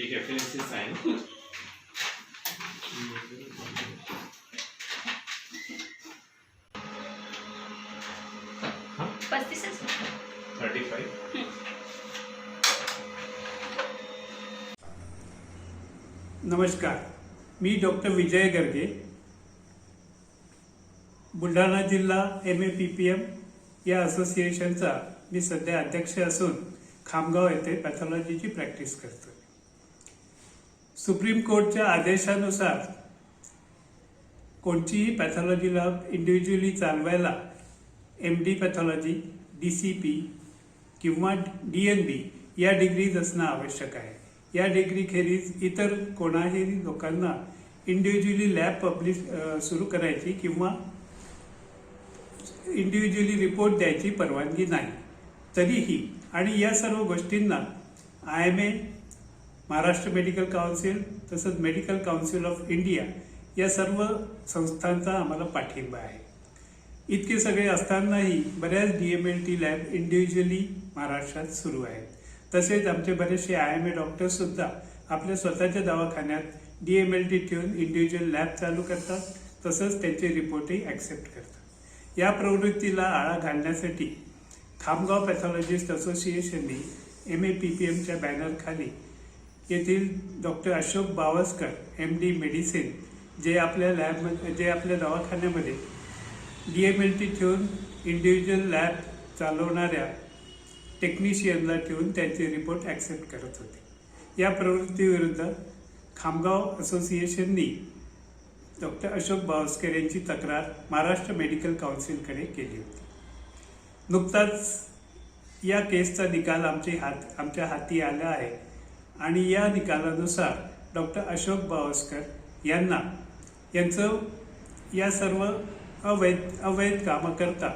पस्तीस आहे ना पस्तीसच? थर्टी फाईव्ह नमस्कार. मी डॉक्टर विजय गर्गे. बुलढाणा जिल्हा M A P P M या असोसिएशनचा मी सध्या अध्यक्ष असून खामगाव येथे पॅथॉलॉजीची प्रॅक्टिस करतो सुप्रीम कोर्टच्या आदेशानुसार कोणतीही पॅथॉलॉजी लॅब इंडिव्हिज्युअली चालवायला M D pathology D C P किंवा डी एन बी या डिग्रीज असणं आवश्यक आहे. या डिग्रीखेरीज इतर कोणाही लोकांना इंडिव्हिज्युअली लॅब पब्लिश सुरू करायची किंवा इंडिव्हिज्युअली रिपोर्ट द्यायची परवानगी नाही. तरीही आणि या सर्व गोष्टींना I M A Maharashtra medical council तसंच मेडिकल काउन्सिल ऑफ इंडिया या सर्व संस्थांचा आम्हाला पाठिंबा आहे. इतके सगळे असतानाही बऱ्याच D M L T lab individually महाराष्ट्रात सुरू आहेत. तसेच आमचे बरेचसे आय एम ए डॉक्टर्ससुद्धा आपल्या स्वतःच्या दवाखान्यात डी एम एल टी ठेवून इंडिव्हिज्युअल लॅब चालू करतात. तसंच त्यांचे रिपोर्टही ॲक्सेप्ट करतात. या प्रवृत्तीला आळा घालण्यासाठी खामगाव पॅथॉलॉजिस्ट असोसिएशनने एम ए पी पी एमच्या बॅनरखाली येथील doctor Ashok Bavaskar M D medicine जे आपल्या लॅबमध्ये जे आपल्या दवाखान्यामध्ये डी एम एल टी ठेवून इंडिव्हिज्युअल लॅब चालवणाऱ्या टेक्निशियनला ठेवून त्यांचे रिपोर्ट ॲक्सेप्ट करत होते. या प्रवृत्तीविरुद्ध खामगाव असोसिएशननी डॉक्टर अशोक बावस्कर यांची तक्रार महाराष्ट्र मेडिकल काउन्सिलकडे केली होती. नुकताच या केसचा निकाल आमचे हात आमच्या हाती आला आहे. आणि या निकालानुसार डॉक्टर अशोक बावस्कर यांना यांचं या सर्व अवैध अवैध कामाकरता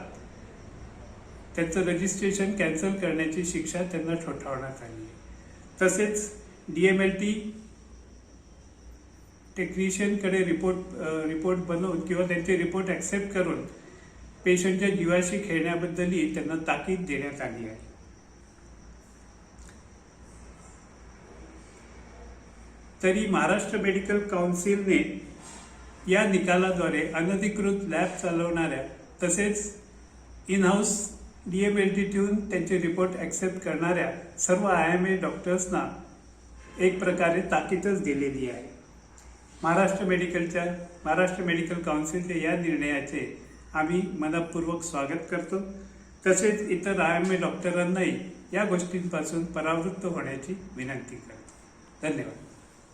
त्यांचं रजिस्ट्रेशन कॅन्सल करण्याची शिक्षा त्यांना ठोठावण्यात आली आहे. तसेच डी एम एल टी टेक्निशियनकडे रिपोर्ट रिपोर्ट बनवून किंवा त्यांचे रिपोर्ट ॲक्सेप्ट करून पेशंटच्या जीवाशी खेळण्याबद्दलही त्यांना ताकीद देण्यात आली आहे. तरी महाराष्ट्र मेडिकल काउन्सिलने या निकालाद्वारे अनधिकृत लॅब चालवणाऱ्या तसेच in house D M L T ठेवून त्यांचे रिपोर्ट ॲक्सेप्ट करणाऱ्या सर्व आय एम ए डॉक्टर्सना एक प्रकारे ताकीदच दिलेली आहे. महाराष्ट्र मेडिकलच्या महाराष्ट्र मेडिकल काउन्सिलच्या या निर्णयाचे आम्ही मनपूर्वक स्वागत करतो. तसेच इतर आय एम ए डॉक्टरांनाही या गोष्टींपासून परावृत्त होण्याची विनंती करतो. धन्यवाद.